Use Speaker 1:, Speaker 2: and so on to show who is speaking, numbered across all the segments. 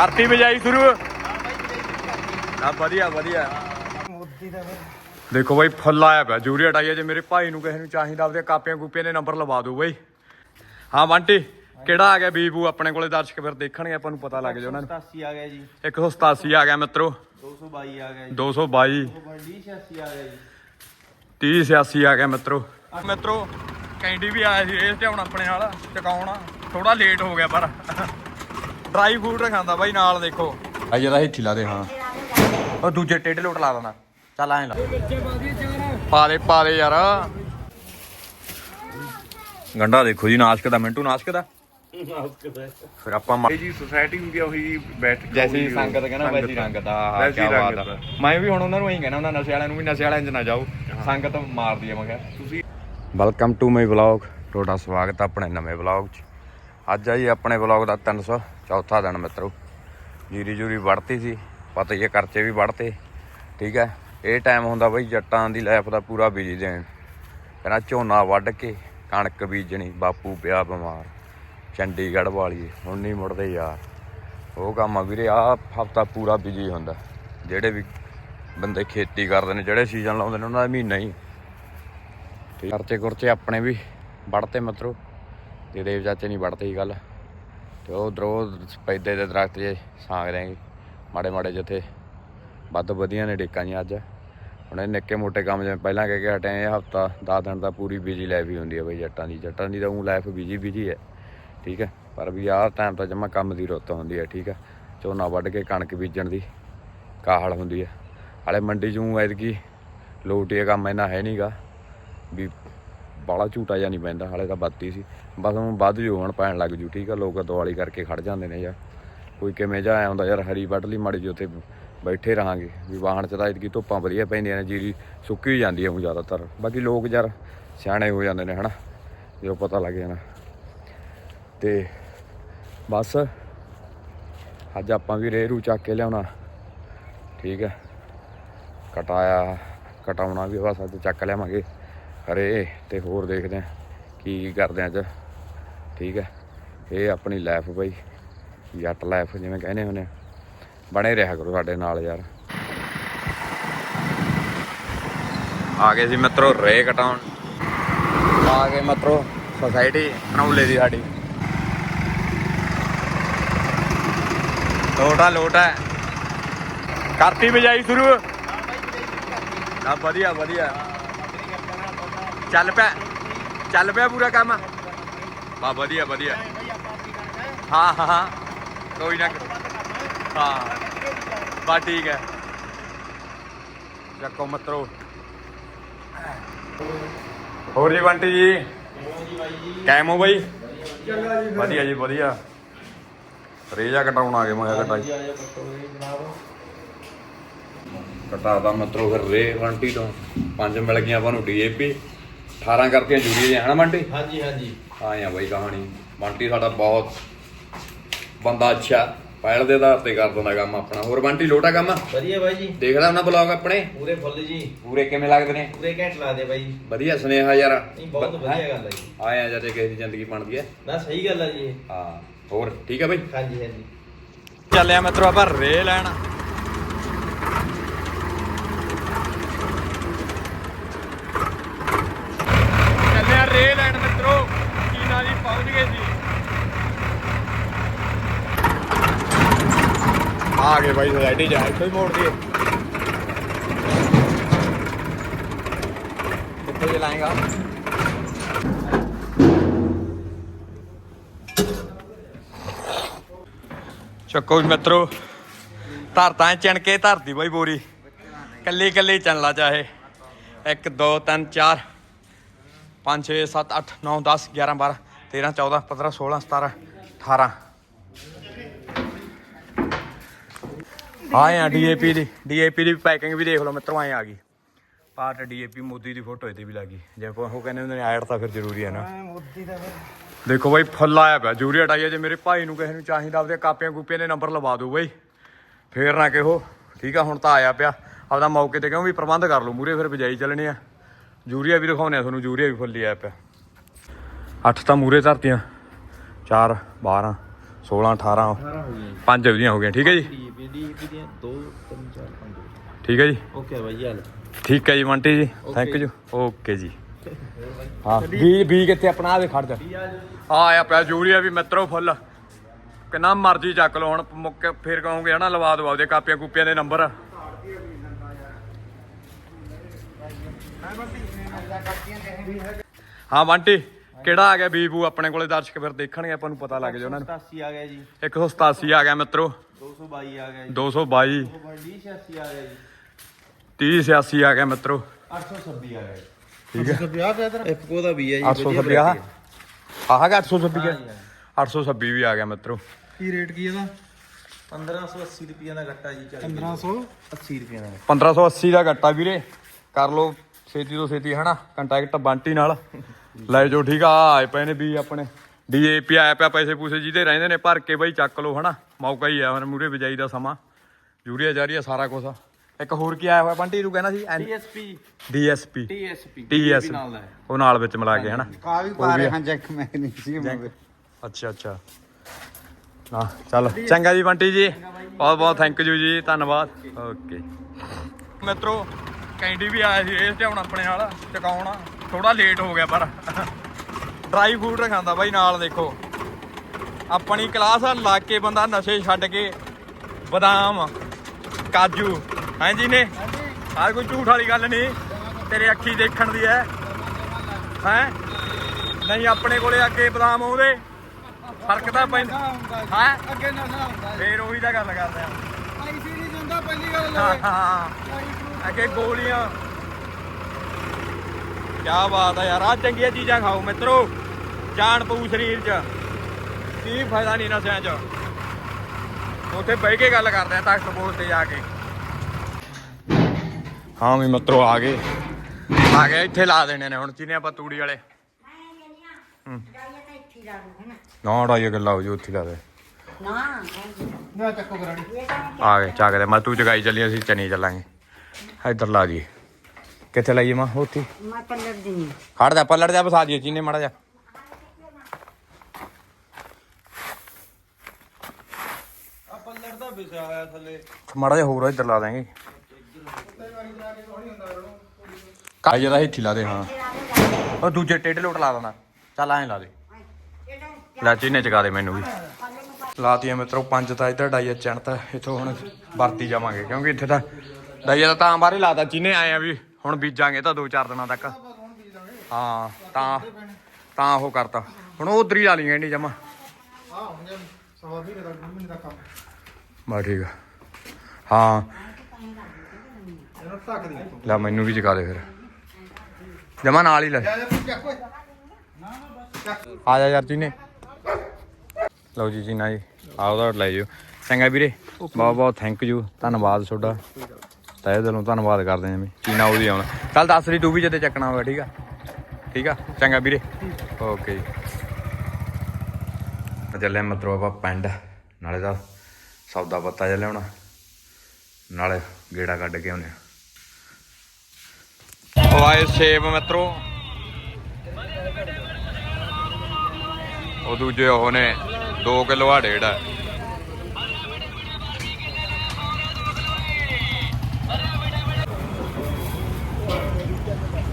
Speaker 1: ਕਰਤੀ ਵਜਾਈ ਸ਼ੁਰੂ ਆ ਵਧੀਆ ਵਧੀਆ ਦੇਖੋ ਬਾਈ ਫੁੱਲ ਆਇਆ ਪਿਆ ਜੂਰੀਆ ਟਾਈਆ ਜੇ ਮੇਰੇ ਭਾਈ ਨੂੰ ਕਿਸੇ ਨੂੰ ਚਾਹੀਦਾ ਆਪਦੇ ਕਾਪੀਆਂ ਕੂਪੀਆਂ ਦੇ ਨੰਬਰ ਲਵਾ ਦੋ ਬਾਈ ਹਾਂ ਬੰਟੀ ਕਿਹੜਾ ਆ ਗਿਆ ਬੀਬੂ ਆਪਣੇ ਕੋਲੇ ਦਰਸ਼ਕ ਫਿਰ ਦੇਖਣਗੇ ਆਪਾਂ ਨੂੰ ਪਤਾ ਲੱਗ ਜਾ ਉਹਨਾਂ ਨੂੰ 187 ਆ ਗਿਆ ਜੀ 187 ਆ ਗਿਆ ਮਿੱਤਰੋ 222 ਆ ਗਿਆ ਜੀ 222 86 ਆ ਗਿਆ ਜੀ 3086 ਆ ਗਿਆ ਮਿੱਤਰੋ ਮਿੱਤਰੋ ਕੈਂਡੀ ਵੀ ਆਇਆ ਸੀ ਇਹ ਤੇ ਹੁਣ ਆਪਣੇ ਨਾਲ ਟਿਕਾਉਣਾ ਥੋੜਾ ਲੇਟ ਹੋ ਗਿਆ ਪਰ ਡਰਾਈ ਫੂਡ ਰਖਾਂਦਾ ਬਾਈ ਨਾਲ ਦੇਖੋ ਆ ਜਰਾ ਹਿੱਠੀ ਲਾ ਦੇ ਹਾਂ ਉਹ ਦੂਜੇ ਟੇਡੇ ਲੋਟ ਲਾ ਦੇਣਾ ਚੱਲ ਐਂ ਲਾ ਪਾ ਪਾਲੇ ਪਾ ਯਾਰ ਗੰਡਾ ਦੇਖੋ ਜੀ ਨਾਸ਼ਕ ਦਾ ਮਿੰਟੂ ਨਾਸ਼ਕ ਦਾ ਫਿਰ ਆਪਾਂ ਇਹ ਜੀ
Speaker 2: ਸੋਸਾਇਟੀ ਹੁੰਦੀ ਆ ਉਹੀ ਬੈਠ ਕੇ
Speaker 1: ਜੈਸੀ ਸੰਗਤ ਕਹਿੰਦਾ ਵੈਸੀ ਰੰਗਤ ਆ ਕੀ ਬਾਤ ਆ ਮੈਂ ਵੀ ਹੁਣ ਉਹਨਾਂ ਨੂੰ ਐਂ ਕਹਿੰਦਾ ਉਹਨਾਂ ਨਸ਼ੇ ਵਾਲਿਆਂ ਨੂੰ ਵੀ ਨਸ਼ੇ ਵਾਲਿਆਂ 'ਚ ਨਾ ਜਾਓ ਸੰਗਤ ਮਾਰਦੀ ਆ ਮੈਂ ਕਿਹਾ ਤੁਸੀਂ ਵੈਲਕਮ ਟੂ ਮਾਈ ਵਲੌਗ ਤੁਹਾਡਾ ਸਵਾਗਤ ਆ ਆਪਣੇ ਨਵੇਂ ਵਲੌਗ 'ਚ ਅੱਜ ਆਈ ਆਪਣੇ ਵਲੌਗ ਦਾ 300 ਚੌਥਾ ਦਿਨ ਮਿੱਤਰੋ ਜੀਰੀ ਜੂਰੀ ਵੜਤੀ ਸੀ ਪਤਾ ਹੀ ਹੈ ਖਰਚੇ ਵੀ ਵੜਤੇ ਠੀਕ ਹੈ ਇਹ ਟਾਈਮ ਹੁੰਦਾ ਬਈ ਜੱਟਾਂ ਦੀ ਲਾਈਫ ਦਾ ਪੂਰਾ ਬੀਜ ਦੇਣ ਕਹਿੰਦਾ ਝੋਨਾ ਵੱਢ ਕੇ ਕਣਕ ਬੀਜਣੀ ਬਾਪੂ ਪਿਆ ਬਿਮਾਰ ਚੰਡੀਗੜ੍ਹ ਵਾਲੀ ਹੁਣ ਨਹੀਂ ਮੁੜਦੇ ਯਾਰ ਉਹ ਕੰਮ ਆ ਵੀਰੇ ਆ ਹਫਤਾ ਪੂਰਾ ਬਿਜੀ ਹੁੰਦਾ ਜਿਹੜੇ ਵੀ ਬੰਦੇ ਖੇਤੀ ਕਰਦੇ ਨੇ ਜਿਹੜੇ ਸੀਜ਼ਨ ਲਾਉਂਦੇ ਨੇ ਉਹਨਾਂ ਦਾ ਮਹੀਨਾ ਹੀ ਖਰਚੇ ਖੁਰਚੇ ਆਪਣੇ ਵੀ ਵੜਤੇ ਮਤਰੋ ਦੇਵ ਚਾਚੇ ਨਹੀਂ ਵੜਦੇ ਹੀ ਗੱਲ ਤੇ ਉਧਰ ਉਹ ਪੈਦੇ ਦੇ ਦਰਖਤ ਜੇ ਸਾਗ ਰਹੇ ਮਾੜੇ ਮਾੜੇ ਜਿੱਥੇ ਵੱਧ ਵਧੀਆਂ ਨੇ ਡੇਕਾਂ ਜੀ ਅੱਜ ਹੁਣ ਇਹ ਨਿੱਕੇ ਮੋਟੇ ਕੰਮ ਜਿਵੇਂ ਪਹਿਲਾਂ ਕਹਿ ਕੇ ਹਟੇ ਆ ਹਫਤਾ 10 ਦਿਨ ਦਾ ਪੂਰੀ ਬਿਜੀ ਲਾਈਫ ਹੀ ਹੁੰਦੀ ਹੈ ਬਈ ਜੱਟਾਂ ਦੀ ਜੱਟਾਂ ਦੀ ਤਾਂ ਉਹ ਲਾਈਫ ਬਿਜੀ ਬਿਜੀ ਹੈ ਠੀਕ ਹੈ ਪਰ ਵੀ ਆਹ ਟਾਈਮ ਤਾਂ ਜਮਾ ਕੰਮ ਦੀ ਰੁੱਤ ਹੁੰਦੀ ਹੈ ਠੀਕ ਹੈ ਝੋਨਾ ਵੱਢ ਕੇ ਕਣਕ ਬੀਜਣ ਦੀ ਕਾਹਲ ਹੁੰਦੀ ਹੈ ਹਾਲੇ ਮੰਡੀ ਚੋਂ ਐਤਕੀ ਲੋਟੀਆ ਕੰਮ ਇਹਨਾਂ ਹੈ ਨਹੀਂਗਾ ਵੀ ਬਾਲਾ ਝੂਟਾ ਜਾਂ ਨਹੀਂ ਪੈਂਦਾ ਹਾਲੇ ਤਾਂ ਬੱਤੀ ਸੀ ਬਸ ਉਹ ਵੱਧ ਹੋਣ ਪੈਣ ਲੱਗ ਜੂ ਠੀਕ ਆ ਲੋਕ ਦਿਵਾਲੀ ਕਰਕੇ ਖੜ ਜਾਂਦੇ ਨੇ ਯਾਰ ਕੋਈ ਕਿਵੇਂ ਜਾ ਆਉਂਦਾ ਯਾਰ ਹਰੀ ਵੱਢ ਮੜੀ ਜੋ ਤੇ ਬੈਠੇ ਰਹਾਂਗੇ ਵੀ ਵਾਹਣ ਚ ਤਾਂ ਇਤਕੀ ਧੁੱਪਾਂ ਵਧੀਆ ਪੈਂਦੀਆਂ ਨੇ ਜੀਰੀ ਸੁੱਕੀ ਹੋ ਜਾਂਦੀ ਆ ਉਹ ਜ਼ਿਆਦਾਤਰ ਬਾਕੀ ਲੋਕ ਯਾਰ ਸਿਆਣੇ ਹੋ ਜਾਂਦੇ ਨੇ ਹਨਾ ਜੋ ਪਤਾ ਲੱਗ ਜਾਣਾ ਤੇ ਬਸ ਅੱਜ ਆਪਾਂ ਵੀ ਰੇਰੂ ਚੱਕ ਕੇ ਲਿਆਉਣਾ ਠੀਕ ਹੈ ਕਟਾਇਆ ਕਟਾਉਣਾ ਵੀ ਬਸ ਅੱਜ ਚੱਕ ਲਿਆਵਾਂਗੇ ਅਰੇ ਤੇ ਹੋਰ ਦੇਖਦੇ ਆਂ ਕੀ ਕਰਦੇ ਅੱਜ ਠੀਕ ਹੈ ਇਹ ਆਪਣੀ ਲਾਈਫ ਬਾਈ ਜੱਟ ਲਾਈਫ ਜਿਵੇਂ ਕਹਿੰਦੇ ਹੁੰਦੇ ਬਣੇ ਰਿਹਾ ਕਰੋ ਸਾਡੇ ਨਾਲ ਯਾਰ ਆ ਗਏ ਜੀ ਮਿੱਤਰੋ ਰੇ ਕਟਾਉਣ ਆ ਗਏ ਮਿੱਤਰੋ ਸੋਸਾਇਟੀ ਨੌਲੇ ਦੀ ਸਾਡੀ ਲੋਟਾ ਲੋਟਾ ਕਰਤੀ ਵਜਾਈ ਸ਼ੁਰੂ ਆ ਵਧੀਆ ਵਧੀਆ ਚੱਲ ਪੈ ਚੱਲ ਪਿਆ ਪੂਰਾ ਕੰਮ ਬਾ ਵਧੀਆ ਵਧੀਆ ਹਾਂ ਹਾਂ ਕੋਈ ਨਾ ਹਾਂ ਬਾ ਠੀਕ ਹੈ ਜੱਕੋ ਮਤਰੋ ਹੋਰ ਜੀ ਬੰਟੀ ਜੀ ਕੈਮ ਹੋ ਬਾਈ ਵਧੀਆ ਜੀ ਵਧੀਆ ਰੇਜਾ ਕਟਾਉਣ ਆ ਗਏ ਮੈਂ ਕਟਾਈ ਕਟਾਦਾ ਮਤਰੋ ਫਿਰ ਰੇ ਬੰਟੀ ਤੋਂ ਪੰਜ ਮਿਲ ਗਈਆਂ ਆਪਾਂ ਨੂੰ ਡੀਏਪੀ 18 ਕਰਤੀਆਂ ਜੁੜੀ ਜੇ ਹਨਾ ਮੰਟੀ
Speaker 2: ਹਾਂਜੀ ਹਾਂਜੀ
Speaker 1: ਹਾਂ ਆ ਬਈ ਕਹਾਣੀ ਮੰਟੀ ਸਾਡਾ ਬਹੁਤ ਬੰਦਾ ਅੱਛਾ ਪੈੜ ਦੇ ਆਧਾਰ ਤੇ ਕਰ ਦਿੰਦਾ ਕੰਮ ਆਪਣਾ ਹੋਰ ਬੰਟੀ ਲੋਟਾ ਕੰਮ ਵਧੀਆ ਬਾਈ ਜੀ ਦੇਖ ਲੈ ਉਹਨਾਂ ਬਲੌਗ ਆਪਣੇ
Speaker 2: ਪੂਰੇ ਫੁੱਲ ਜੀ
Speaker 1: ਪੂਰੇ ਕਿਵੇਂ ਲੱਗਦੇ ਨੇ
Speaker 2: ਪੂਰੇ ਘੈਂਟ ਲੱਗਦੇ ਬਾਈ
Speaker 1: ਵਧੀਆ ਸੁਨੇਹਾ ਯਾਰ ਨਹੀਂ ਬਹੁਤ ਵਧੀਆ ਗੱਲ ਹੈ ਜੀ ਆਏ ਆ ਜਦੇ ਕਿਸੇ ਦੀ ਜ਼ਿੰਦਗੀ ਬਣਦੀ ਹੈ
Speaker 2: ਨਾ ਸਹੀ ਗੱਲ ਹੈ ਜੀ
Speaker 1: ਹਾਂ ਹੋਰ ਠੀਕ ਹੈ ਬਾਈ ਹਾਂਜੀ ਹਾਂਜੀ ਚੱਲਿਆ ਮਿੱਤਰੋ ਆਪਾਂ ਰੇ ਲੈਣਾ ਆ ਗਏ ਬਾਈ ਰੈਡੀ ਜਾ ਕੋਈ ਮੋੜ ਦੇ ਕਿੱਥੇ ਚਲਾਏਗਾ ਚੱਕੋ ਮਿੱਤਰੋ ਧਰਤਾਂ ਚਣ ਕੇ ਧਰਦੀ ਬਾਈ ਬੋਰੀ ਕੱਲੀ ਕੱਲੀ ਲਾ ਚਾਹੇ 1 2 3 4 5 6 7 8 9 10 11 12 13 14 15 16 17 18 ਆਏ ਆ ਡੀਏਪੀ ਦੀ ਡੀਏਪੀ ਦੀ ਪੈਕਿੰਗ ਵੀ ਦੇਖ ਲਓ ਮਿੱਤਰੋ ਆਏ ਆ ਗਈ ਪਾਰਟ ਡੀਏਪੀ ਮੋਦੀ ਦੀ ਫੋਟੋ ਇਹਦੇ ਵੀ ਲੱਗੀ ਜੇ ਕੋਈ ਉਹ ਕਹਿੰਦੇ ਹੁੰਦੇ ਨੇ ਐਡ ਤਾਂ ਫਿਰ ਜ਼ਰੂਰੀ ਹੈ ਨਾ ਦਾ ਦੇਖੋ ਬਾਈ ਫੁੱਲ ਆਇਆ ਪਿਆ ਜੂਰੀ ਹਟਾਈਏ ਜੇ ਮੇਰੇ ਭਾਈ ਨੂੰ ਕਿਸੇ ਨੂੰ ਚਾਹੀਦਾ ਆਪਦੇ ਕਾਪੀਆਂ ਕੂਪੀਆਂ ਦੇ ਨੰਬਰ ਲਵਾ ਦੋ ਬਾਈ ਫੇਰ ਨਾ ਕਿਹੋ ਠੀਕ ਆ ਹੁਣ ਤਾਂ ਆਇਆ ਪਿਆ ਆਪਦਾ ਮੌਕੇ ਤੇ ਕਿਉਂ ਵੀ ਪ੍ਰਬੰਧ ਕਰ ਲਓ ਮੂਰੇ ਫਿਰ ਬਜਾਈ ਚੱਲਣੇ ਆ ਜੂਰੀਆ ਵੀ ਦਿਖਾਉਣੇ ਆ ਤੁਹਾਨੂੰ ਜੂਰੀਆ ਵੀ ਫੁੱਲੀ ਆਇਆ ਪਿਆ ਅੱਠ ਤਾਂ ਮੂਰੇ ਧਰਤੀਆਂ 4 12 16 18 18 ਪੰਜ ਅਵਧੀਆਂ ਹੋ ਗਈਆਂ ਠੀਕ ਹੈ ਜੀ ਡੀਪੀ ਡੀਪੀ ਦੀਆਂ 2 3 4 5 ਠੀਕ ਹੈ ਜੀ
Speaker 2: ਓਕੇ ਬਾਈ ਹਾਲ
Speaker 1: ਠੀਕ ਹੈ ਜੀ ਮੰਟੀ ਜੀ ਥੈਂਕ ਯੂ ਓਕੇ ਜੀ ਹਾਂ ਵੀ ਵੀ ਕਿੱਥੇ ਆਪਣਾ ਆਵੇ ਖੜ ਜਾ ਆ ਆ ਪਿਆ ਜੂਰੀਆ ਵੀ ਮਿੱਤਰੋ ਫੁੱਲ ਕਿੰਨਾ ਮਰਜ਼ੀ ਚੱਕ ਲਓ ਹੁਣ ਮੁੱਕ ਫੇਰ ਕਹੋਗੇ ਹਨਾ ਲਵਾ ਦਵਾਓ ਦੇ ਕਾਪੀਆਂ ਕੂਪੀਆਂ ਦੇ ਨੰਬਰ ਹਾਂ ਮੰਟੀ ਕਿਹੜਾ ਆ ਗਿਆ ਬੀਬੂ ਆਪਣੇ ਕੋਲੇ ਦਰਸ਼ਕ ਫਿਰ ਦੇਖਣਗੇ ਆਪਾਂ ਨੂੰ ਪਤਾ ਲੱਗ ਜਾ ਉਹਨਾਂ ਨੂੰ 187 ਆ ਗਿਆ ਜੀ 187 ਆ ਗਿਆ ਮਿੱਤਰੋ
Speaker 2: 222 ਆ ਗਿਆ ਜੀ 222 286 ਆ ਗਿਆ
Speaker 1: ਜੀ 3086 ਆ ਗਿਆ ਮਿੱਤਰੋ
Speaker 2: 826 ਆ ਗਿਆ
Speaker 1: ਠੀਕ ਹੈ 850 ਆ ਗਿਆ ਦਾ ਵੀ ਆ ਜੀ 826 ਆ ਆਹ ਗਿਆ 826 ਆ 826 ਵੀ ਆ ਗਿਆ ਮਿੱਤਰੋ
Speaker 2: ਕੀ ਰੇਟ ਕੀ ਇਹਦਾ 1580 ਰੁਪਏ ਦਾ ਗੱਟਾ ਜੀ
Speaker 1: 1580 ਰੁਪਏ ਦਾ 1580 ਦਾ ਗੱਟਾ ਵੀਰੇ ਕਰ ਲੋ ਛੇਤੀ ਤੋਂ ਛੇਤੀ ਹਨਾ ਕੰਟੈਕਟ ਬੰਟੀ ਨਾਲ ਲੈ ਜੋ ਠੀਕ ਆ ਆਏ ਪਏ ਨੇ ਵੀ ਆਪਣੇ ਡੀਏਪੀ ਆਇਆ ਪਿਆ ਪੈਸੇ ਪੂਸੇ ਜਿਹਦੇ ਰਹਿੰਦੇ ਨੇ ਭਰ ਕੇ ਬਈ ਚੱਕ ਲੋ ਹਨਾ ਮੌਕਾ ਹੀ ਆ ਹਨ ਮੂਰੇ ਵਿਜਾਈ ਦਾ ਸਮਾਂ ਜੂਰੀਆ ਜਾਰੀਆ ਸਾਰਾ ਕੁਝ ਇੱਕ ਹੋਰ ਕੀ ਆਇਆ ਹੋਇਆ ਬੰਟੀ ਨੂੰ ਕਹਿੰਦਾ ਸੀ ਡੀਐਸਪੀ ਡੀਐਸਪੀ ਟੀਐਸਪੀ ਦਾ ਉਹ ਨਾਲ ਵਿੱਚ ਮਿਲਾ ਕੇ ਹਨਾ ਕਾ ਵੀ ਪਾ ਰਹੇ ਹਾਂ ਜੈਕ ਸੀ ਅੱਛਾ ਅੱਛਾ ਨਾ ਚੱਲ ਚੰਗਾ ਜੀ ਬੰਟੀ ਜੀ ਬਹੁਤ ਬਹੁਤ ਥੈਂਕ ਯੂ ਜੀ ਧੰਨਵਾਦ ਓਕੇ ਮਿੱਤਰੋ ਕੈਂਡੀ ਵੀ ਆਇਆ ਸੀ ਇਹ ਤੇ ਹੁਣ ਆਪਣੇ ਨਾਲ ਟਿਕਾਉਣਾ ਥੋੜਾ ਲੇਟ ਹੋ ਗਿਆ ਪਰ ਡਰਾਈ ਫੂਡ ਰਖਾਂਦਾ ਬਾਈ ਨਾਲ ਦੇਖੋ ਆਪਣੀ ਕਲਾਸ ਆ ਲਾ ਕੇ ਬੰਦਾ ਨਸ਼ੇ ਛੱਡ ਕੇ ਬਦਾਮ ਕਾਜੂ ਹਾਂਜੀ ਨੇ ਹਾਂ ਕੋਈ ਝੂਠ ਵਾਲੀ ਗੱਲ ਨਹੀਂ ਤੇਰੇ ਅੱਖੀ ਦੇਖਣ ਦੀ ਹੈ ਹੈ ਨਹੀਂ ਆਪਣੇ ਕੋਲੇ ਅੱਗੇ ਬਦਾਮ ਆਉਂਦੇ ਫਰਕ ਤਾਂ ਪੈਂਦਾ ਹੈ ਅੱਗੇ ਨਾ ਹੁੰਦਾ ਫੇਰ ਉਹੀ ਤਾਂ ਗੱਲ ਕਰਦੇ ਆ ਭਾਈ ਨਹੀਂ ਹੁੰਦਾ ਪਹਿਲੀ ਗੱਲ ਹਾਂ ਅੱਗੇ ਗੋਲੀਆਂ ਕਿਆ ਬਾਤ ਆ ਯਾਰ ਆ ਚੰਗੀਆਂ ਚੀਜ਼ਾਂ ਖਾਓ ਮਿੱਤਰੋ ਜਾਨ ਪਊ ਸਰੀਰ 'ਚ ਕੀ ਫਾਇਦਾ ਨਹੀਂ ਨਾ ਸਿਆਂ 'ਚ ਉੱਥੇ ਬਹਿ ਕੇ ਗੱਲ ਕਰਦੇ ਆ ਤਖਤ ਬੋਲ ਤੇ ਜਾ ਕੇ ਹਾਂ ਵੀ ਮਿੱਤਰੋ ਆ ਗਏ ਆ ਗਏ ਇੱਥੇ ਲਾ ਦੇਣੇ ਨੇ ਹੁਣ ਚੀਨੇ ਆਪਾਂ ਤੂੜੀ ਵਾਲੇ ਨਾ ਡਾਈਏ ਗੱਲਾਂ ਹੋ ਜੋ ਉੱਥੇ ਲਾ ਦੇ ਨਾ ਨਾ ਚੱਕੋ ਕਰਾਣੀ ਆ ਗਏ ਚਾਗਦੇ ਮੈਂ ਤੂੰ ਜਗਾਈ ਚੱਲੀ ਅਸੀਂ ਚਨੀ ਚੱਲਾਂਗੇ ਇੱਧਰ ਲਾ ਜੀ ਕਿੱਥੇ ਲਾਈਏ ਮਾਂ ਉੱਥੇ ਮੈਂ ਪੱਲੜ ਦੀ ਖੜ ਜਾ ਪੱਲੜ ਜਾ ਬਸਾ ਦਿਓ ਚੀਨੇ ਮੜਾ ਜਾ ਆ ਥੱਲੇ ਮੜਾ ਜਾ ਹੋਰ ਇੱਧਰ ਲਾ ਦਾਂਗੇ ਕਾਜ ਜਰਾ ਹੀ ਠਿਲਾ ਦੇ ਹਾਂ ਉਹ ਦੂਜੇ ਟੇਡ ਲੋਟ ਲਾ ਦਣਾ ਚੱਲ ਐਂ ਲਾ ਦੇ ਲਾ ਚੀਨੇ ਚਗਾ ਦੇ ਮੈਨੂੰ ਵੀ ਲਾਤੀਆ ਮਿੱਤਰੋ ਪੰਜ ਤਾਂ ਇੱਧਰ ਡਾਈਆ ਚਣਤਾ ਇਥੋਂ ਇੱਥੋਂ ਹੁਣ ਵਰਤੀ ਜਾਵਾਂਗੇ ਕਿਉਂਕਿ ਇੱਥੇ ਤਾਂ ਡਾਈਆ ਤਾਂ ਤਾਂ ਬਾਹਰ ਹੀ ਲਾਤਾ ਚੀਨੇ ਆਏ ਆ ਵੀ ਹੁਣ ਬੀਜਾਂਗੇ ਤਾਂ 2-4 ਦਿਨਾਂ ਤੱਕ ਹਾਂ ਤਾਂ ਤਾਂ ਉਹ ਕਰਤਾ ਹੁਣ ਉਹ ਦਰੀ ਲਾ ਲਈਏ ਇੰਡੀ ਜਮਾ ਹਾਂ ਹੁਣ ਸਵਾ ਮਹੀਨੇ ਦਾ ਮਹੀਨੇ ਦਾ ਕੰਮ ਬਾ ਠੀਕ ਆ ਹਾਂ ਇਹਨੂੰ ਲੈ ਮੈਨੂੰ ਵੀ ਜਗਾ ਦੇ ਫਿਰ ਜਮਾ ਨਾਲ ਹੀ ਲੈ ਆ ਜਾ ਯਾਰ ਜੀ ਨੇ ਲਓ ਜੀ ਜੀ ਨਾ ਜੀ ਆਉਦਾ ਲੈ ਜਿਓ ਚੰਗਾ ਵੀਰੇ ਬਹੁਤ ਬਹੁਤ ਥੈਂਕ ਯੂ ਧੰਨਵਾਦ ਤੁਹਾਡਾ ਇਹਦੇ ਨੂੰ ਧੰਨਵਾਦ ਕਰਦੇ ਆਂ ਵੀ ਚੀਨਾ ਉਹਦੀ ਆਉਣਾ ਕੱਲ 10 ਦੀ ਟੂਬੀ ਜਦੇ ਚੱਕਣਾ ਹੋਗਾ ਠੀਕ ਆ ਠੀਕ ਆ ਚੰਗਾ ਵੀਰੇ ਓਕੇ ਜੀ ਚੱਲੇ ਮਤਰੋ ਆਪਾਂ ਪਿੰਡ ਨਾਲੇ ਦਾ ਸੌਦਾ ਪੱਤਾ ਜਿਹਾ ਲਿਆਉਣਾ ਨਾਲੇ ਗੇੜਾ ਕੱਢ ਕੇ ਆਉਨੇ ਵਾਏ ਸੇਵ ਮਤਰੋ ਉਹ ਦੂਜੇ ਉਹਨੇ 2 ਕਿਲੋ ਆ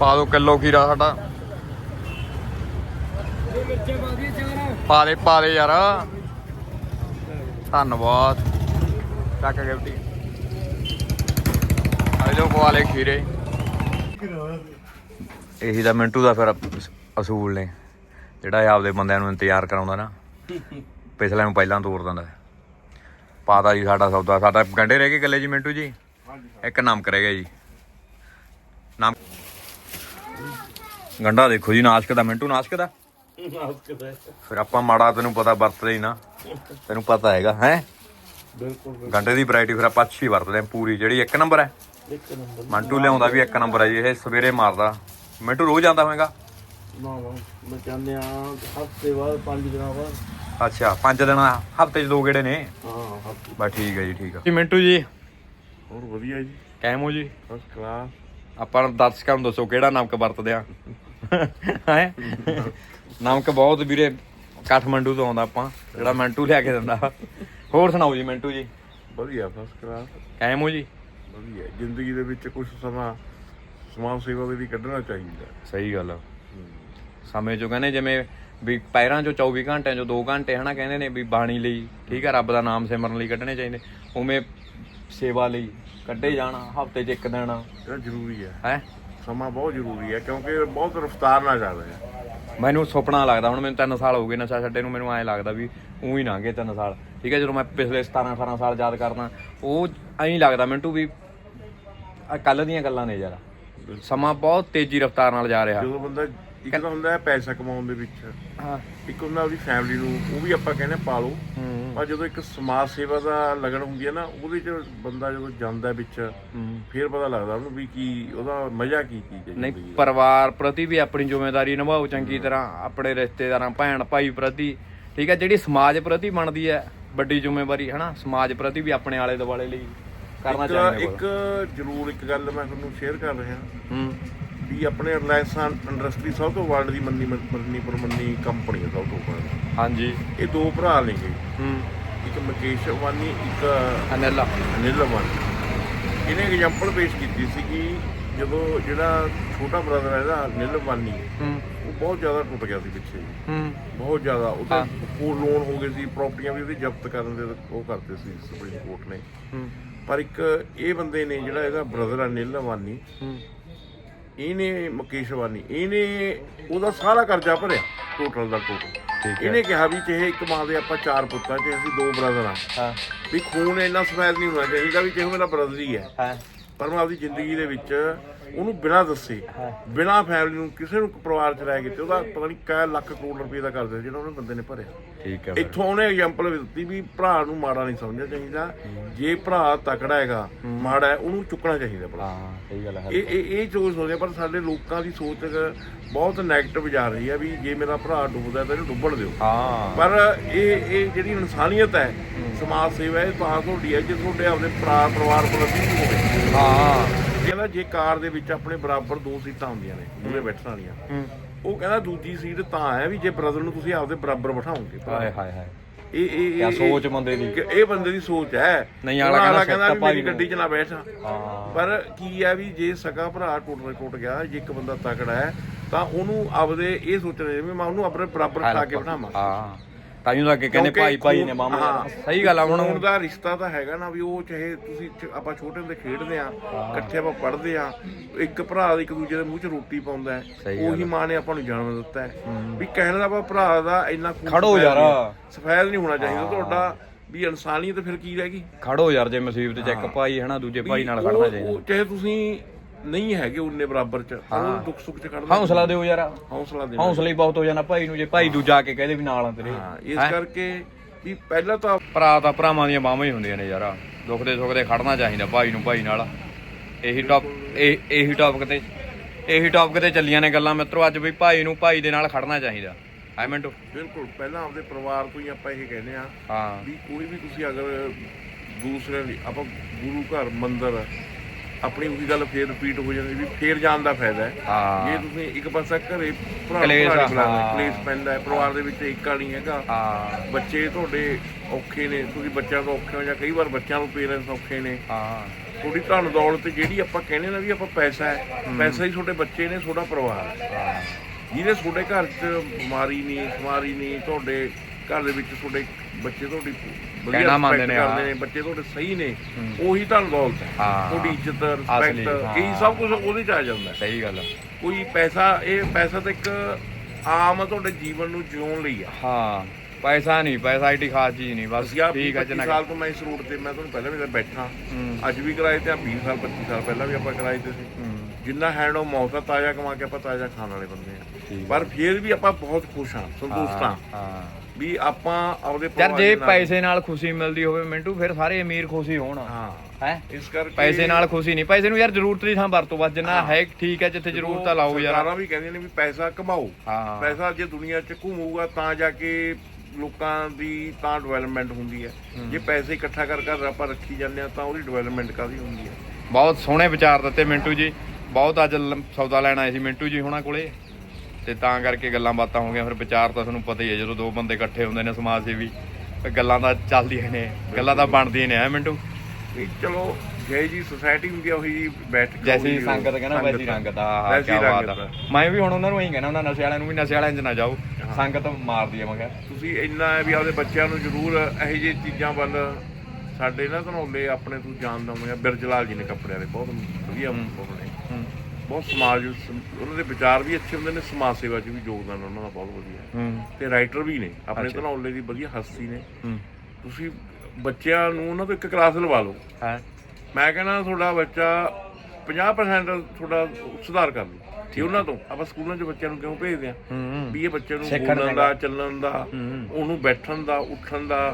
Speaker 1: ਪਾ ਦੋ ਕਿਲੋ ਖੀਰਾ ਸਾਡਾ ਪਾ ਦੇ ਪਾ ਦੇ ਯਾਰ ਧੰਨਵਾਦ ਚੱਕ ਗਿਫਟੀ ਆਜੋ ਵਾਲੇ ਖੀਰੇ ਇਹੀ ਦਾ ਮਿੰਟੂ ਦਾ ਫਿਰ ਅਸੂਲ ਨੇ ਜਿਹੜਾ ਆਪਦੇ ਬੰਦਿਆਂ ਨੂੰ ਇੰਤਜ਼ਾਰ ਕਰਾਉਂਦਾ ਨਾ ਪਿਛਲੇ ਨੂੰ ਪਹਿਲਾਂ ਤੋੜ ਦਿੰਦਾ ਪਾਤਾ ਜੀ ਸਾਡਾ ਸੌਦਾ ਸਾਡਾ ਗੰਡੇ ਰਹਿ ਗਏ ਗੱਲੇ ਜੀ ਮਿੰਟੂ ਜੀ ਇੱਕ ਨਾਮ ਕਰੇਗਾ ਜੀ ਨਾਮ ਗੰਡਾ ਦੇਖੋ ਜੀ ਨਾਸ਼ਕ ਦਾ ਮਿੰਟੂ ਨਾਸ਼ਕ ਦਾ ਨਾਸ਼ਕ ਦਾ ਫਿਰ ਆਪਾਂ ਮਾੜਾ ਤੈਨੂੰ ਪਤਾ ਵਰਤਦੇ ਹੀ ਨਾ ਤੈਨੂੰ ਪਤਾ ਹੈਗਾ ਹੈ ਬਿਲਕੁਲ ਗੰਡੇ ਦੀ ਵੈਰਾਈਟੀ ਫਿਰ ਆਪਾਂ ਅੱਛੀ ਵਰਤਦੇ ਆ ਪੂਰੀ ਜਿਹੜੀ ਇੱਕ ਨੰਬਰ ਹੈ ਇੱਕ ਨੰਬਰ ਮੰਟੂ ਲਿਆਉਂਦਾ ਵੀ ਇੱਕ ਨੰਬਰ ਹੈ ਜੀ ਇਹ ਸਵੇਰੇ ਮਾਰਦਾ ਮਿੰਟੂ ਰੋਜ਼ ਆਉਂਦਾ ਹੋਵੇਗਾ
Speaker 2: ਨਾ ਨਾ ਮੈਂ ਕਹਿੰਦੇ ਆ ਹਫਤੇ ਬਾਅਦ ਪੰਜ ਦਿਨਾਂ ਬਾਅਦ
Speaker 1: ਅੱਛਾ ਪੰਜ ਦਿਨਾਂ ਹਫਤੇ 'ਚ ਦੋ ਗੇੜੇ ਨੇ ਹਾਂ ਬਸ ਠੀਕ ਹੈ ਜੀ ਠੀਕ ਹੈ ਜੀ ਮਿੰਟੂ ਜੀ ਹੋਰ ਵਧੀਆ ਜੀ ਕੈਮੋ ਹੋ ਜੀ ਫਸਟ ਕਲਾਸ ਆਪਾਂ ਦਰਸ਼ਕਾਂ ਨੂੰ ਦੱਸੋ ਕਿਹੜਾ ਨਾਮਕ ਵਰਤਦੇ ਆ ਹੈ ਨਾਮਕ ਬਹੁਤ ਵੀਰੇ ਕਾਠਮੰਡੂ ਤੋਂ ਆਉਂਦਾ ਆਪਾਂ ਜਿਹੜਾ ਮੈਂਟੂ ਲਿਆ ਕੇ ਦਿੰਦਾ ਹੋਰ ਸੁਣਾਓ ਜੀ ਮੈਂਟੂ ਜੀ
Speaker 2: ਵਧੀਆ ਫਸਟ ਕਲਾਸ ਕਾਇਮ ਹੋ ਜੀ ਵਧੀਆ ਜ਼ਿੰਦਗੀ ਦੇ ਵਿੱਚ ਕੁਝ ਸਮਾਂ ਸਮਾਜ ਸੇਵਾ ਦੇ ਵੀ ਕੱਢਣਾ ਚਾਹੀਦਾ
Speaker 1: ਸਹੀ ਗੱਲ ਆ ਸਮੇਂ ਚੋਂ ਕਹਿੰਦੇ ਜਿਵੇਂ ਵੀ ਪੈਰਾਂ ਚੋਂ 24 ਘੰਟਿਆਂ ਚੋਂ 2 ਘੰਟੇ ਹਨਾ ਕਹਿੰਦੇ ਨੇ ਵੀ ਬਾਣੀ ਲਈ ਠੀਕ ਆ ਰੱਬ ਦਾ ਨਾਮ ਸਿਮਰਨ ਲਈ ਕੱਢਣੇ ਚਾਹੀਦੇ ਉਵੇਂ ਸੇਵਾ ਲਈ ਕੱਢੇ ਜਾਣਾ ਹਫਤੇ 'ਚ ਇੱਕ ਦਿਨ
Speaker 2: ਇਹ ਜ਼ਰੂਰੀ ਹੈ ਹੈ ਸਮਾਂ ਬਹੁਤ ਜ਼ਰੂਰੀ ਹੈ ਕਿਉਂਕਿ ਬਹੁਤ ਰਫਤਾਰ ਨਾਲ ਚੱਲ ਰਿਹਾ
Speaker 1: ਮੈਨੂੰ ਸੁਪਨਾ ਲੱਗਦਾ ਹੁਣ ਮੈਨੂੰ 3 ਸਾਲ ਹੋ ਗਏ ਨਸ਼ਾ ਛੱਡੇ ਨੂੰ ਮੈਨੂੰ ਐਂ ਲੱਗਦਾ ਵੀ ਊਂ ਹੀ ਲੰਘ ਗਏ 3 ਸਾਲ ਠੀਕ ਹੈ ਜਦੋਂ ਮੈਂ ਪਿਛਲੇ 17 18 ਸਾਲ ਯਾਦ ਕਰਦਾ ਉਹ ਐਂ ਲੱਗਦਾ ਮਿੰਟੂ ਵੀ ਆ ਕੱਲ ਦੀਆਂ ਗੱਲਾਂ ਨੇ ਯਾਰ ਸਮਾਂ ਬਹੁਤ ਤੇਜ਼ੀ ਰਫ਼ਤਾਰ ਨਾਲ ਜਾ ਰਿਹਾ ਜਦੋਂ ਬੰਦਾ
Speaker 2: ਇੱਕ ਤਾਂ ਹੁੰਦਾ ਹੈ ਪੈਸਾ ਕਮਾਉਣ ਦੇ ਵਿੱਚ ਹਾਂ ਇੱਕ ਹੁੰਦਾ ਉਹਦੀ ਫੈਮਿਲੀ ਨੂੰ ਉਹ ਵੀ ਆਪਾਂ ਕਹਿੰਦੇ ਪਾਲੋ ਪਰ ਜਦੋਂ ਇੱਕ ਸਮਾਜ ਸੇਵਾ ਦਾ ਲਗਨ ਹੁੰਦੀ ਹੈ ਨਾ ਉਹਦੇ ਚ ਬੰਦਾ ਜਦੋਂ ਜਾਂਦਾ ਵਿੱਚ ਫਿਰ ਪਤਾ ਲੱਗਦਾ ਉਹਨੂੰ ਵੀ ਕੀ ਉਹਦਾ ਮਜ਼ਾ ਕੀ
Speaker 1: ਕੀ ਨਹੀਂ ਪਰਿਵਾਰ ਪ੍ਰਤੀ ਵੀ ਆਪਣੀ ਜ਼ਿੰਮੇਵਾਰੀ ਨਿਭਾਓ ਚੰਗੀ ਤਰ੍ਹਾਂ ਆਪਣੇ ਰਿਸ਼ਤੇਦਾਰਾਂ ਭੈਣ ਭਾਈ ਪ੍ਰਤੀ ਠੀਕ ਹੈ ਜਿਹੜੀ ਸਮਾਜ ਪ੍ਰਤੀ ਬਣਦੀ ਹੈ ਵੱਡੀ ਜ਼ਿੰਮੇਵਾਰੀ ਹੈ ਨਾ ਸਮਾਜ ਪ੍ਰਤੀ ਵੀ ਆਪਣੇ ਆਲੇ ਦੁਆਲੇ ਲਈ ਕਰਨਾ ਚਾਹੀਦਾ
Speaker 2: ਇੱਕ ਜ਼ਰੂਰ ਇੱਕ ਗੱਲ ਮੈਂ ਤੁਹਾਨੂੰ ਸ਼ੇਅਰ ਕਰ ਰਿਹਾ ਹਾਂ ਹੂੰ ਵੀ ਆਪਣੇ ਰਿਲਾਇੰਸ ਇੰਡਸਟਰੀ ਸਭ ਤੋਂ ਵਰਲਡ ਦੀ ਮੰਨੀ ਮੰਨੀ ਮੰਨੀ ਕੰਪਨੀ ਹੈ ਸਭ ਤੋਂ ਵੱਧ ਹਾਂਜੀ ਇਹ ਦੋ ਭਰਾ ਜੀ ਹੂੰ ਇੱਕ ਮਕੇਸ਼ ਅਵਾਨੀ ਇੱਕ ਅਨਿਲ ਅਨਿਲ ਅਵਾਨੀ ਇਹਨੇ ਐਗਜ਼ਾਮਪਲ ਪੇਸ਼ ਕੀਤੀ ਸੀ ਕਿ ਜਦੋਂ ਜਿਹੜਾ ਛੋਟਾ ਬ੍ਰਦਰ ਹੈ ਇਹਦਾ ਅਨਿਲ ਅਵਾਨੀ ਹੂੰ ਉਹ ਬਹੁਤ ਜ਼ਿਆਦਾ ਟੁੱਟ ਗਿਆ ਸੀ ਪਿੱਛੇ ਹੂੰ ਬਹੁਤ ਜ਼ਿਆਦਾ ਉਹਦਾ ਉਹ ਲੋਨ ਹੋ ਗਏ ਸੀ ਪ੍ਰਾਪਰਟੀਆਂ ਵੀ ਉਹਦੀ ਜ਼ਬਤ ਕਰਨ ਦੇ ਉਹ ਕਰਦੇ ਸੀ ਸੁਪਰੀਮ ਕੋਰਟ ਨੇ ਹੂੰ ਪਰ ਇੱਕ ਇਹ ਬੰਦੇ ਨੇ ਜਿਹੜਾ ਇਹਦਾ ਬ੍ਰਦਰ ਅਨਿਲ ਅਵਾਨੀ ਹੂੰ ਇਹਨੇ ਮੁਕੇਸ਼ ਵਾਨੀ ਇਹਨੇ ਉਹਦਾ ਸਾਰਾ ਕਰਜ਼ਾ ਭਰਿਆ ਟੋਟਲ ਦਾ ਟੋਟਲ ਠੀਕ ਹੈ ਇਹਨੇ ਕਿਹਾ ਵੀ ਤੇ ਇੱਕ ਮਾਂ ਦੇ ਆਪਾਂ ਚਾਰ ਪੁੱਤਾਂ ਤੇ ਅਸੀਂ ਦੋ ਬ੍ਰਦਰ ਆ ਹਾਂ ਵੀ ਖੂਨ ਇੰਨਾ ਸਫੈਦ ਨਹੀਂ ਹੋਣਾ ਚਾਹੀਦਾ ਵੀ ਜੇ ਮੇਰਾ ਬ੍ਰਦਰ ਹੀ ਹੈ ਹਾਂ ਪਰ ਮੈਂ ਆਪਦੀ ਜ਼ਿੰਦਗੀ ਦੇ ਵਿੱਚ ਉਹਨੂੰ ਬਿਨਾ ਦੱਸੇ ਬਿਨਾ ਫੈਮਿਲੀ ਨੂੰ ਕਿਸੇ ਨੂੰ ਪਰਿਵਾਰ ਚ ਲੈ ਕੇ ਤੇ ਉਹਦਾ ਪਤਾ ਨਹੀਂ ਕੈ ਲੱਖ ਕਰੋੜ ਰੁਪਏ ਦਾ ਕਰਜ਼ਾ ਜਿਹੜਾ ਉਹਨੇ ਬੰਦੇ ਨੇ ਭਰਿਆ ਠੀਕ ਹੈ ਇੱਥੋਂ ਉਹਨੇ ਐਗਜ਼ਾਮਪਲ ਵੀ ਦਿੱਤੀ ਵੀ ਭਰਾ ਨੂੰ ਮਾੜਾ ਨਹੀਂ ਸਮਝਣਾ ਚਾਹੀਦਾ ਜੇ ਭਰਾ ਤਕੜਾ ਹੈਗਾ ਮਾੜਾ ਹੈ, ਉਹਨੂੰ ਚੁੱਕਣਾ ਚਾਹੀਦਾ ਭਲਾ ਹਾਂ ਸਹੀ ਗੱਲ ਹੈ ਇਹ ਇਹ ਇਹ ਚੋਜ਼ ਹੋ ਰਿਹਾ ਪਰ ਸਾਡੇ ਲੋਕਾਂ ਦੀ ਸੋਚ ਬਹੁਤ ਨੈਗੇਟਿਵ ਜਾ ਰਹੀ ਹੈ ਵੀ ਜੇ ਮੇਰਾ ਭਰਾ ਡੁੱਬਦਾ ਤਾਂ ਇਹਨੂੰ ਡੁੱਬਣ ਦਿਓ ਹਾਂ ਪਰ ਇਹ ਇਹ ਜਿਹੜੀ ਇਨਸਾਨੀਅਤ ਹੈ ਸਮਾਜ ਸੇਵਾ ਇਹ ਤਾਂ ਤੁਹਾਡੀ ਹੈ ਜੇ ਤੁਹਾਡੇ ਆਪਣੇ ਪਰਿਵਾਰ ਪਰਿਵਾਰ ਵੀ ਹੋਵੇ ਹਾਂ ਕਹਿੰਦਾ ਜੇ ਕਾਰ ਦੇ ਵਿੱਚ ਆਪਣੇ ਬਰਾਬਰ ਦੋ ਸੀਟਾਂ ਹੁੰਦੀਆਂ ਨੇ ਮੂਹਰੇ ਬੈਠਣ ਵਾਲੀਆਂ ਉਹ ਕਹਿੰਦਾ ਦੂਜੀ ਸੀਟ ਤਾਂ ਹੈ ਵੀ ਜੇ ਬ੍ਰਦਰ ਨੂੰ ਤੁਸੀਂ ਆਪਦੇ ਬਰਾਬਰ ਬਿਠਾਓਗੇ ਹਾਏ ਹਾਏ
Speaker 1: ਹਾਏ ਇਹ ਇਹ ਇਹ ਸੋਚ ਬੰਦੇ ਦੀ
Speaker 2: ਇਹ ਬੰਦੇ ਦੀ ਸੋਚ ਹੈ ਨਹੀਂ ਆਲਾ ਕਹਿੰਦਾ ਮੇਰੀ ਗੱਡੀ 'ਚ ਨਾ ਬੈਠ ਹਾਂ ਪਰ ਕੀ ਹੈ ਵੀ ਜੇ ਸਗਾ ਭਰਾ ਟੁੱਟ ਟੁੱਟ ਗਿਆ ਜੇ ਇੱਕ ਬੰਦਾ ਤਕੜਾ ਹੈ ਤਾਂ ਉਹਨੂੰ ਆਪਦੇ ਇਹ ਸੋਚਣਾ ਜਿਵੇਂ ਮੈਂ ਉਹਨੂੰ ਆਪਣੇ ਬਰਾਬਰ ਖਾ ਕੇ ਬਣਾਵਾਂ ਹਾਂ ਤਾਂ ਹੀ ਲੱਗੇ ਕਹਿੰਦੇ ਭਾਈ ਭਾਈ ਨੇ ਮਾਮਾ ਸਹੀ ਗੱਲ ਆ ਹੁਣ ਹੁਣ ਦਾ ਰਿਸ਼ਤਾ ਤਾਂ ਹੈਗਾ ਨਾ ਵੀ ਉਹ ਚਾਹੇ ਤੁਸੀਂ ਆਪਾਂ ਛੋਟੇ ਹੁੰਦੇ ਖੇਡਦੇ ਆ ਇਕੱਠੇ ਆਪਾਂ ਪੜ੍ਹਦੇ ਆ ਇੱਕ ਭਰਾ ਇੱਕ ਦੂਜੇ ਦੇ ਮੂੰਹ 'ਚ ਰੋਟੀ ਪਾਉਂਦਾ ਉਹੀ ਮਾਂ ਨੇ ਆਪਾਂ ਨੂੰ ਜਨਮ ਦਿੱਤਾ ਹੈ ਵੀ ਕਹਿਣ ਦਾ ਆਪਾਂ ਭਰਾ ਦਾ ਇੰਨਾ ਖੜੋ ਯਾਰ। ਸਫੈਦ ਨਹੀਂ ਹੋਣਾ ਚਾਹੀਦਾ ਤੁਹਾਡਾ ਵੀ ਇਨਸਾਨੀਅਤ ਫਿਰ ਕੀ ਰਹਿ ਗਈ
Speaker 1: ਖੜੋ ਯਾਰ ਜੇ ਮੁਸੀਬਤ ਚ ਇੱਕ ਭਾਈ ਨਾ ਦੂਜੇ ਭਾਈ ਨਾਲ ਖੜਨਾ ਚਾਹੀਦਾ ਉਹ
Speaker 2: ਚਾਹੇ ਤੁਸੀਂ ਨਹੀਂ ਹੈਗੇ ਉਹਨੇ ਬਰਾਬਰ ਚ ਉਹਨੂੰ
Speaker 1: ਦੁੱਖ ਸੁੱਖ ਚ ਕੱਢ ਹੌਸਲਾ ਦਿਓ ਯਾਰ ਹੌਸਲਾ ਦੇ ਹੌਸਲੇ ਬਹੁਤ ਹੋ ਜਾਣਾ ਭਾਈ ਨੂੰ ਜੇ ਭਾਈ ਦੂਜਾ ਕੇ ਕਹਦੇ ਵੀ ਨਾਲ ਆ ਤੇਰੇ
Speaker 2: ਹਾਂ ਇਸ ਕਰਕੇ ਕਿ ਪਹਿਲਾਂ ਤਾਂ
Speaker 1: ਭਰਾ ਤਾਂ ਭਰਾਵਾਂ ਦੀਆਂ ਬਾਹਾਂ ਹੀ ਹੁੰਦੀਆਂ ਨੇ ਯਾਰ ਦੁੱਖ ਦੇ ਸੁੱਖ ਦੇ ਖੜਨਾ ਚਾਹੀਦਾ ਭਾਈ ਨੂੰ ਭਾਈ ਨਾਲ ਇਹੀ ਟੌਪ ਇਹ ਇਹੀ ਟੌਪਿਕ ਤੇ ਇਹੀ ਟੌਪਿਕ ਤੇ ਚੱਲੀਆਂ ਨੇ ਗੱਲਾਂ ਮਿੱਤਰੋ ਅੱਜ ਵੀ ਭਾਈ ਨੂੰ ਭਾਈ ਦੇ ਨਾਲ ਖੜਨਾ ਚਾਹੀਦਾ
Speaker 2: ਮੈਂ ਮਿੰਟੂ ਬਿਲਕੁਲ ਪਹਿਲਾਂ ਆਪਦੇ ਪਰਿਵਾਰ ਤੋਂ ਹੀ ਆਪਾਂ ਇਹ ਕਹਿੰਦੇ ਆ ਹਾਂ ਵੀ ਕੋਈ ਵੀ ਤੁਸੀਂ ਅਗਰ ਦੂਸਰੇ ਲਈ ਆਪਾਂ ਗੁਰੂ ਘਰ ਮੰਦਰ ਆਪਣੀ ਉਹੀ ਗੱਲ ਫੇਰ ਰਿਪੀਟ ਹੋ ਜਾਂਦੀ ਵੀ ਫੇਰ ਜਾਣ ਦਾ ਫਾਇਦਾ ਹੈ ਹਾਂ। ਜੇ ਤੁਸੀਂ ਇੱਕ ਪਾਸਾ ਘਰੇ ਭਰਾ ਕਲੇਸ਼, ਪੈਂਦਾ ਹੈ ਪਰਿਵਾਰ ਦੇ ਵਿੱਚ ਇੱਕ ਆਣੀ ਹੈਗਾ ਹਾਂ ਬੱਚੇ ਤੁਹਾਡੇ ਔਖੇ ਨੇ ਤੁਸੀਂ ਬੱਚਿਆਂ ਤੋਂ ਔਖੇ ਹੋ ਜਾਂ ਕਈ ਵਾਰ ਬੱਚਿਆਂ ਨੂੰ ਪੇਰੈਂਟਸ ਔਖੇ ਨੇ ਹਾਂ ਤੁਹਾਡੀ ਤੁਹਾਨੂੰ ਦੌਲਤ ਜਿਹੜੀ ਆਪਾਂ ਕਹਿੰਦੇ ਨਾ ਵੀ ਆਪਾਂ ਪੈਸਾ ਹੈ ਪੈਸਾ ਹੀ ਤੁਹਾਡੇ ਬੱਚੇ ਨੇ ਤੁਹਾਡਾ ਪਰਿਵਾਰ ਹੈ ਹਾਂ ਜਿਹਦੇ ਤੁਹਾਡੇ ਘਰ 'ਚ ਬਿਮਾਰੀ ਨਹੀਂ ਬਿਮਾਰੀ ਨਹੀਂ ਤੁਹਾਡੇ ਘਰ ਦੇ ਵਿੱਚ ਤੁਹਾਡੇ ਬੱਚੇ ਤੁਹਾਡੀ ਕਹਿਣਾ ਮੰਨਦੇ ਨੇ ਆ ਬੱਚੇ ਤੁਹਾਡੇ ਸਹੀ ਨੇ ਉਹੀ ਤਾਂ ਦੌਲਤ ਹੈ ਤੁਹਾਡੀ ਇੱਜ਼ਤ ਰਿਸਪੈਕਟ ਇਹ ਸਭ ਕੁਝ ਉਹਦੇ ਚ ਆ ਜਾਂਦਾ ਸਹੀ ਗੱਲ ਕੋਈ ਪੈਸਾ ਇਹ ਪੈਸਾ ਤਾਂ ਇੱਕ ਆਮ ਤੁਹਾਡੇ ਜੀਵਨ ਨੂੰ ਜਿਉਣ ਲਈ ਆ ਹਾਂ
Speaker 1: ਪੈਸਾ ਨਹੀਂ ਪੈਸਾ ਇਟੀ ਖਾਸ ਚੀਜ਼ ਨਹੀਂ ਬਸ
Speaker 2: ਠੀਕ ਹੈ 20 ਸਾਲ ਤੋਂ ਮੈਂ ਇਸ ਰੂਟ ਤੇ ਮੈਂ ਤੁਹਾਨੂੰ ਪਹਿਲਾਂ ਵੀ ਬੈਠਾ ਅੱਜ ਵੀ ਕਰਾਏ ਤੇ ਆ 20 ਸਾਲ 25 ਸਾਲ ਪਹਿਲਾਂ ਵੀ ਆਪਾਂ ਕਰਾਏ ਤੇ ਸੀ ਜਿੰਨਾ ਹੈਂਡ ਉਹ ਮੌਤ ਦਾ ਤਾਜ਼ਾ ਕਮਾ ਕੇ ਆਪਾਂ ਤਾਜ਼ਾ ਖਾਣ ਵਾਲੇ ਬੰਦੇ ਆ ਪਰ ਫਿਰ ਵੀ ਆਪਾਂ ਬਹੁਤ ਖੁਸ਼ ਹਾਂ ਸੰਤੁਸ਼ਟ ਹਾਂ
Speaker 1: ਵੀ ਆਪਾਂ ਆਪਦੇ ਪਰਿਵਾਰ ਦੇ ਜੇ ਪੈਸੇ ਨਾਲ ਖੁਸ਼ੀ ਮਿਲਦੀ ਹੋਵੇ ਮਿੰਟੂ ਫਿਰ ਸਾਰੇ ਅਮੀਰ ਖੁਸ਼ੀ ਹੋਣ ਹਾਂ ਹੈ ਇਸ ਕਰਕੇ ਪੈਸੇ ਨਾਲ ਖੁਸ਼ੀ ਨਹੀਂ ਪੈਸੇ ਨੂੰ ਯਾਰ ਜ਼ਰੂਰਤ ਦੀ ਥਾਂ ਵਰਤੋ ਬਸ ਜਿੰਨਾ ਹੈ ਠੀਕ ਹੈ ਜਿੱਥੇ ਜ਼ਰੂਰਤ ਆ ਲਾਓ
Speaker 2: ਸਰਕਾਰਾਂ ਯਾਰ ਵੀ ਕਹਿੰਦੀਆਂ ਨੇ ਵੀ ਪੈਸਾ ਕਮਾਓ ਹਾਂ। ਪੈਸਾ ਜੇ ਦੁਨੀਆ 'ਚ ਘੁੰਮੂਗਾ ਤਾਂ ਜਾ ਕੇ ਲੋਕਾਂ ਦੀ ਤਾਂ ਡਿਵੈਲਪਮੈਂਟ ਹੁੰਦੀ ਹੈ ਜੇ ਪੈਸੇ ਇਕੱਠਾ ਕਰ ਕਰ ਆਪਾਂ ਰੱਖੀ ਜਾਂਦੇ ਆ ਤਾਂ ਉਹਦੀ ਡਿਵੈਲਪਮੈਂਟ ਕਾਦੀ ਹੁੰਦੀ ਹੈ
Speaker 1: ਬਹੁਤ ਸੋਹਣੇ ਵਿਚਾਰ ਦਿੱਤੇ ਮਿੰਟੂ ਜੀ ਬਹੁਤ ਅੱਜ ਸੌਦਾ ਲੈਣ ਆਏ ਸੀ ਮਿੰਟੂ ਜੀ ਹੁਣਾਂ ਕੋਲੇ ਤੇ ਤਾਂ ਕਰਕੇ ਗੱਲਾਂ ਬਾਤਾਂ ਹੋ ਗਈਆਂ ਫਿਰ ਵਿਚਾਰ ਤਾਂ ਤੁਹਾਨੂੰ ਪਤਾ ਹੀ ਹੈ ਜਦੋਂ ਦੋ ਬੰਦੇ ਇਕੱਠੇ ਹੁੰਦੇ ਨੇ ਸਮਾਜ ਦੇ ਵੀ ਗੱਲਾਂ ਤਾਂ ਚੱਲਦੀਆਂ ਨੇ ਗੱਲਾਂ ਤਾਂ ਬਣਦੀਆਂ ਨੇ ਐ ਮਿੰਟੂ
Speaker 2: ਚਲੋ ਜੈ ਜੀ ਸੋਸਾਇਟੀ ਹੁੰਦੀ ਆ ਉਹੀ ਬੈਠ ਕੇ
Speaker 1: ਜੈਸੀ ਸੰਗਤ ਕਹਿੰਦਾ ਵੈਸੀ ਰੰਗਤ ਆ ਕੀ ਬਾਤ ਆ ਮੈਂ ਵੀ ਹੁਣ ਉਹਨਾਂ ਨੂੰ ਐਂ ਕਹਿੰਦਾ ਉਹਨਾਂ ਨਸ਼ੇ ਵਾਲਿਆਂ ਨੂੰ ਵੀ ਨਸ਼ੇ ਵਾਲਿਆਂ 'ਚ ਨਾ ਜਾਓ ਸੰਗਤ ਮਾਰਦੀ ਆ ਮੈਂ ਕਿਹਾ
Speaker 2: ਤੁਸੀਂ ਇੰਨਾ ਵੀ ਆਪਦੇ ਬੱਚਿਆਂ ਨੂੰ ਜ਼ਰੂਰ ਇਹੋ ਜਿਹੀ ਚੀਜ਼ਾਂ ਵੱਲ ਸਾਡੇ ਨਾ ਘਨੌਲੇ ਆਪਣੇ ਤੂੰ ਜਾਣਦਾ ਹੋਇਆ ਬਿਰਜਲਾਲ ਜੀ ਨੇ ਕੱਪੜਿਆਂ ਦੇ ਬਹੁਤ ਵਧੀਆ ਹੂੰ ਬਹੁਤ ਸਮਾਜ ਉਹਦੇ ਉਹਨਾਂ ਦੇ ਵਿਚਾਰ ਵੀ ਅੱਛੇ ਹੁੰਦੇ ਨੇ ਸਮਾਜ ਸੇਵਾ 'ਚ ਵੀ ਯੋਗਦਾਨ ਉਹਨਾਂ ਦਾ ਬਹੁਤ ਵਧੀਆ ਹੈ ਤੇ ਰਾਈਟਰ ਵੀ ਨੇ ਆਪਣੇ ਤੋਂ ਦੀ ਵਧੀਆ ਹਸਤੀ ਨੇ ਤੁਸੀਂ ਬੱਚਿਆਂ ਨੂੰ ਉਹਨਾਂ ਤੋਂ ਇੱਕ ਕਲਾਸ ਲਵਾ ਲਓ ਮੈਂ ਕਹਿੰਦਾ ਤੁਹਾਡਾ ਬੱਚਾ 50% ਤੁਹਾਡਾ ਸੁਧਾਰ ਕਰ ਲਓ ਠੀਕ ਉਹਨਾਂ ਤੋਂ ਆਪਾਂ ਸਕੂਲਾਂ 'ਚ ਬੱਚਿਆਂ ਨੂੰ ਕਿਉਂ ਭੇਜਦੇ ਆ ਵੀ ਇਹ ਬੱਚੇ ਨੂੰ ਬੋਲਣ ਦਾ ਚੱਲਣ ਦਾ ਉਹਨੂੰ ਬੈਠਣ ਦਾ ਉੱਠਣ ਦਾ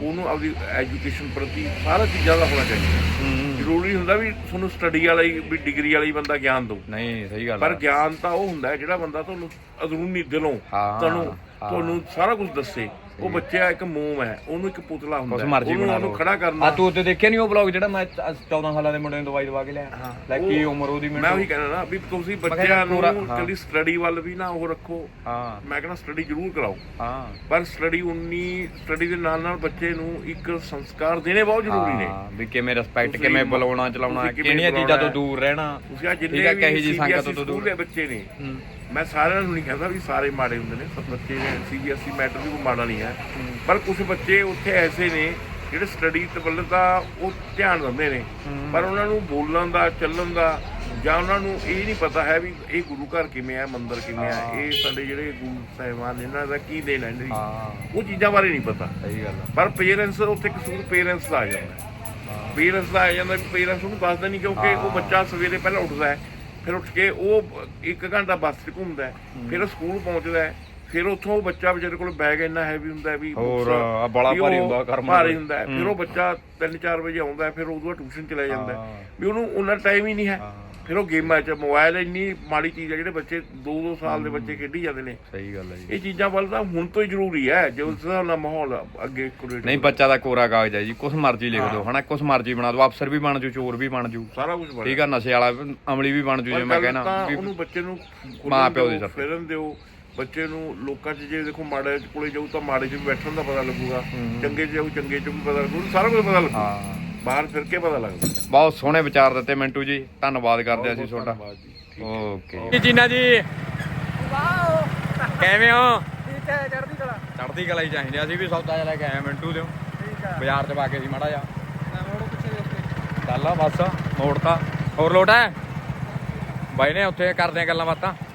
Speaker 2: ਉਹਨੂੰ ਆਪਦੀ ਐਜੂਕੇਸ਼ਨ ਪ੍ਰਤੀ ਸਾਰਾ ਚੀਜ਼ਾਂ ਦਾ ਹੋਣਾ ਚਾਹੀਦਾ ਜ਼ਰੂਰੀ ਹੁੰਦਾ ਵੀ ਤੁਹਾਨੂੰ ਸਟੱਡੀ ਵਾਲਾ ਹੀ ਵੀ ਡਿਗਰੀ ਵਾਲਾ ਹੀ ਬੰਦਾ ਗਿਆਨ ਦੋ
Speaker 1: ਨਹੀਂ ਸਹੀ ਗੱਲ ਪਰ
Speaker 2: ਗਿਆਨ ਤਾਂ ਉਹ ਹੁੰਦਾ ਹੈ ਜਿਹੜਾ ਬੰਦਾ ਤੁਹਾਨੂੰ ਅਦਰੂਨੀ ਦਿਲੋਂ ਤੁਹਾਨੂੰ ਤੁਹਾਨੂੰ ਸਾਰਾ ਕੁਝ ਦੱਸੇ ਉਹ ਬੱਚਾ ਇੱਕ ਮੂਮ ਹੈ ਉਹਨੂੰ ਇੱਕ ਪੁਤਲਾ ਹੁੰਦਾ ਉਹਨੂੰ-
Speaker 1: ਖੜਾ ਕਰਨਾ ਉਹਨੂੰ ਖੜਾ ਆ ਤੂੰ ਉੱਤੇ ਦੇਖਿਆ ਨਹੀਂ ਉਹ ਬਲੌਗ ਜਿਹੜਾ ਮੈਂ 14 ਸਾਲਾਂ ਦੇ ਮੁੰਡੇ ਨੂੰ ਦਵਾਈ ਦਵਾ ਕੇ ਲਿਆ
Speaker 2: ਲੈ ਕੀ ਉਮਰ ਉਹਦੀ ਮੈਂ ਉਹੀ ਕਹਿੰਦਾ ਨਾ ਵੀ ਤੁਸੀਂ ਬੱਚਿਆਂ ਨੂੰ ਪੂਰਾ- ਕੱਲੀ ਸਟੱਡੀ ਵੱਲ ਵੀ ਨਾ ਉਹ ਰੱਖੋ ਹਾਂ ਮੈਂ ਕਹਿੰਦਾ ਸਟੱਡੀ ਜ਼ਰੂਰ ਕਰਾਓ ਹਾਂ ਪਰ ਸਟੱਡੀ ਉਨੀ ਸਟੱਡੀ ਦੇ ਨਾਲ ਨਾਲ ਬੱਚੇ ਨੂੰ ਇੱਕ ਸੰਸਕਾਰ ਦੇਣੇ ਬਹੁਤ ਜ਼ਰੂਰੀ ਨੇ ਹਾਂ,
Speaker 1: ਵੀ ਕਿਵੇਂ ਰਿਸਪੈਕਟ ਕਿਵੇਂ ਬੁਲਾਉਣਾ ਚਲਾਉਣਾ ਕਿਹੜੀਆਂ ਚੀਜ਼ਾਂ ਤੋਂ ਦੂਰ ਰਹਿਣਾ
Speaker 2: ਤੁਸੀਂ ਜਿੰਨੇ ਵੀ ਕਹੀ ਜੀ ਸੰਗਤ ਤੋਂ ਦੂਰ ਦੇ ਬੱਚੇ ਨੇ ਹੂੰ। ਮੈਂ ਸਾਰਿਆਂ ਨੂੰ ਨਹੀਂ ਕਹਿੰਦਾ ਵੀ ਸਾਰੇ ਮਾੜੇ ਹੁੰਦੇ ਨੇ ਸਭ ਬੱਚੇ ਨੇ ਸੀਬੀਐਸਈ ਮੈਟਰ ਵੀ ਕੋਈ ਮਾੜਾ ਨਹੀਂ ਹੈ ਪਰ ਕੁਝ ਬੱਚੇ ਉੱਥੇ ਐਸੇ ਨੇ ਜਿਹੜੇ ਸਟੱਡੀ ਤੇ ਵੱਲ ਦਾ ਉਹ ਧਿਆਨ ਦਿੰਦੇ ਨੇ ਪਰ ਉਹਨਾਂ ਨੂੰ ਬੋਲਣ ਦਾ ਚੱਲਣ ਦਾ ਜਾਂ ਉਹਨਾਂ ਨੂੰ ਇਹ ਨਹੀਂ ਪਤਾ ਹੈ ਵੀ ਇਹ ਗੁਰੂ ਘਰ ਕਿਵੇਂ ਆ ਮੰਦਿਰ ਕਿਵੇਂ ਆ ਇਹ ਸਾਡੇ ਜਿਹੜੇ ਗੁਰੂ ਸਹਿਬਾਨ ਇਹਨਾਂ ਦਾ ਕੀ ਦੇਣ ਹੈ ਉਹ ਚੀਜ਼ਾਂ ਬਾਰੇ ਨਹੀਂ ਪਤਾ ਸਹੀ ਗੱਲ ਪਰ ਪੇਰੈਂਟਸ ਉੱਥੇ ਕਸੂਰ ਪੇਰੈਂਟਸ ਦਾ ਆ ਜਾਂਦਾ ਪੇਰੈਂਟਸ ਦਾ ਆ ਜਾਂਦਾ ਪੇਰੈਂਟਸ ਨੂੰ ਦੱਸਦੇ ਨਹੀਂ ਕਿਉਂਕਿ ਉਹ ਬੱਚਾ ਸਵੇਰੇ ਪਹਿਲਾਂ ਉੱਠਦਾ ਹੈ ਫਿਰ ਉੱਠ ਕੇ ਉਹ 1 ਘੰਟਾ ਬੱਸ 'ਚ ਘੁੰਮਦਾ ਹੈ, ਫਿਰ ਸਕੂਲ ਪਹੁੰਚਦਾ ਹੈ, ਫਿਰ ਉੱਥੋਂ ਉਹ ਬੱਚਾ ਵਿਚਾਰੇ ਕੋਲ ਬੈਗ ਇੰਨਾ ਹੈਵੀ ਹੁੰਦਾ ਵੀ ਹੋਰ, ਆ ਬੜਾ ਭਾਰੀ ਹੁੰਦਾ ਕਰਮ ਭਾਰੀ ਹੁੰਦਾ ਹੈ। ਫਿਰ ਉਹ ਬੱਚਾ 3-4 ਵਜੇ ਆਉਂਦਾ ਹੈ, ਫਿਰ ਉਹਦੋਂ ਟਿਊਸ਼ਨ ਲੈ ਜਾਂਦਾ ਵੀ ਉਹਨੂੰ ਉਹਨਾਂ ਟਾਈਮ ਹੀ ਨਹੀਂ ਹੈ ਫਿਰ ਉਹ ਗੇਮਾਂ 'ਚ ਮੋਬਾਈਲ ਇੰਨੀ ਮਾੜੀ ਚੀਜ਼ ਹੈ ਜਿਹੜੇ ਬੱਚੇ 2-2 ਸਾਲ ਦੇ ਬੱਚੇ ਖੇਡੀ ਜਾਂਦੇ ਨੇ ਸਹੀ ਗੱਲ ਹੈ ਜੀ ਇਹ ਚੀਜ਼ਾਂ ਵੱਲ ਤਾਂ ਹੁਣ ਤੋਂ ਹੀ ਜ਼ਰੂਰੀ ਹੈ ਜੇ ਉਸ ਦਾ ਨਾ ਮਾਹੌਲ ਅੱਗੇ
Speaker 1: ਕੁਰੇਟ ਨਹੀਂ ਬੱਚਾ ਦਾ ਕੋਰਾ ਕਾਗਜ਼ ਹੈ ਜੀ ਕੁਝ ਮਰਜ਼ੀ ਲਿਖ ਦਿਓ ਹਨਾ ਕੁਝ ਮਰਜ਼ੀ ਬਣਾ ਦਿਓ ਅਫਸਰ ਵੀ ਬਣ ਜੂ ਚੋਰ ਵੀ ਬਣ ਜੂ ਸਾਰਾ ਕੁਝ ਬਣ ਠੀਕ ਆ ਨਸ਼ੇ ਵਾਲਾ ਅਮਲੀ ਵੀ ਬਣ ਜੂ ਜੇ
Speaker 2: ਮੈਂ ਕਹਿਣਾ ਉਹਨੂੰ ਬੱਚੇ ਨੂੰ ਮਾਂ ਪਿਓ ਦੇ ਸਰ ਫਿਰਨ ਦਿਓ ਬੱਚੇ ਨੂੰ ਲੋਕਾਂ 'ਚ ਜੇ ਦੇਖੋ ਮਾੜੇ ਕੋਲੇ ਜਾਊ ਤਾਂ ਮਾੜੇ 'ਚ ਵੀ ਬੈਠਣ ਦਾ ਪਤਾ ਲੱਗੂਗਾ ਚੰਗੇ 'ਚ ਜਾਊ ਚੰਗੇ 'ਚ ਵੀ ਪਤਾ ਲੱਗੂ ਸਾਰਾ ਕੁਝ ਪਤਾ ਲੱਗੂ ਹਾਂ ਬਾਹਰ ਫਿਰ ਕੇ ਪਤਾ ਲੱਗਦਾ
Speaker 1: ਬਹੁਤ ਸੋਹਣੇ ਵਿਚਾਰ ਦਿੱਤੇ ਮਿੰਟੂ ਜੀ ਧੰਨਵਾਦ ਕਰਦੇ ਹਾਂ ਅਸੀਂ ਤੁਹਾਡਾ ਓਕੇ ਜੀ ਜੀਨਾ ਜੀ ਵਾਓ ਕਿਵੇਂ ਹੋ ਠੀਕ ਹੈ ਚੜ੍ਹਦੀ ਕਲਾ ਚੜ੍ਹਦੀ ਕਲਾ ਹੀ ਚਾਹੀਦੀ ਅਸੀਂ ਵੀ ਸੌਦਾ ਲੈ ਕੇ ਆਏ ਮਿੰਟੂ ਦੇ ਠੀਕ ਬਾਜ਼ਾਰ ਚ ਪਾ ਕੇ ਸੀ ਮੜਾ ਜਾ ਮੋੜ ਪਿੱਛੇ ਦੇ ਉੱਤੇ ਚੱਲ ਬਸ ਮੋੜਤਾ ਹੋਰ ਲੋਟ ਹੈ ਬਾਈ ਨੇ ਉੱਥੇ ਕਰਦੇ ਆ ਗੱਲਾਂ ਬਾਤਾਂ